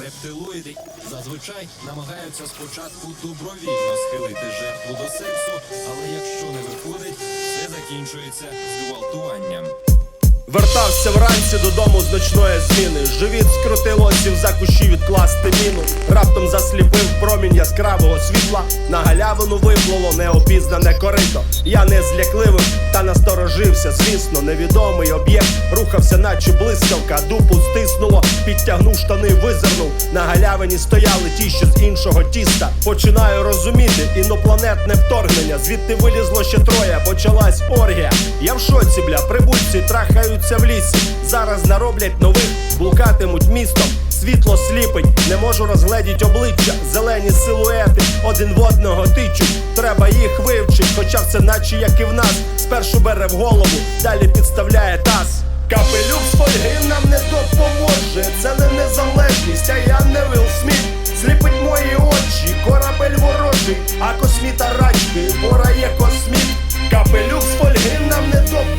Рептилоїди зазвичай намагаються спочатку добровільно схилити жертву до сексу, але якщо не виходить, все закінчується зґвалтуванням. Вертався вранці додому з ночної зміни. Живіт скрутило, сів за кущі відкласти міну. Раптом засліпив промінь яскравого світла. На галявину виплуло неопізнане корито. Я не злякливим та насторожився. Звісно, невідомий об'єкт рухався, наче блискавка. Дупу стиснуло, підтягнув штани, визирнув. На галявині стояли ті, що з іншого тіста. Починаю розуміти інопланетне вторгнення. Звідти вилізло ще троє, почалась оргія. Я в шоці, бля, прибульці трахаються в лісі. Зараз нароблять нових, блукатимуть містом. Світло сліпить, не можу розгледіть обличчя, зелені силуети один в одного тичуть. Треба їх вивчить, хоча все наче як і в нас. Спершу бере в голову, далі підставляє таз. Капелюк з фольги нам не допоможе. Це не незалежність, а я не Вилл Сміт. Сліпить мої очі, корабель ворожий, а косміта рачки, пора є косміт. Капелюк з фольги нам не допоможе.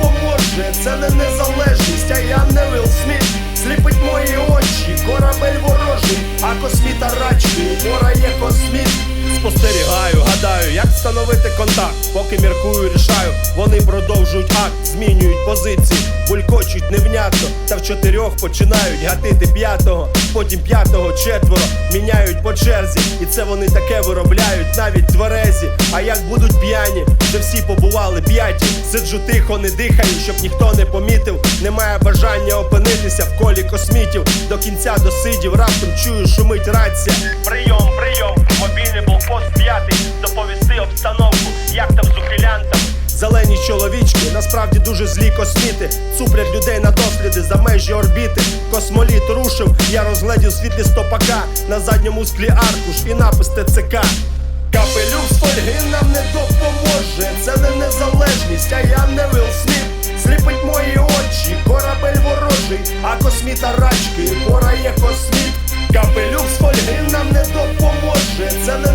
Гадаю, як встановити контакт. Поки міркую, рішаю, вони продовжують акт, змінюють позиції, булькочуть невнятно. Та в чотирьох починають гатити п'ятого, потім п'ятого четверо міняють по черзі. І це вони таке виробляють, навіть тверезі. А як будуть п'яні, вже всі побували п'яті. Сиджу тихо, не дихаю, щоб ніхто не помітив. Немає бажання опинитися в колі космітів. До кінця досидів, раптом чую, шумить рація. Прийом, прийом, мобільний блокпост чоловічки, насправді дуже злі косміти. Цуплять людей на досліди за межі орбіти. Космоліт рушив, я розгледів світлі стопака. На задньому склі аркуш і напис ТЦК. Капелюк з фольги нам не допоможе. Це не незалежність, а я не Вилл Сміт. Сліпить мої очі, корабель ворожий, а косміта рачки, пора є косміт. Капелюк з фольги нам не допоможе. Це не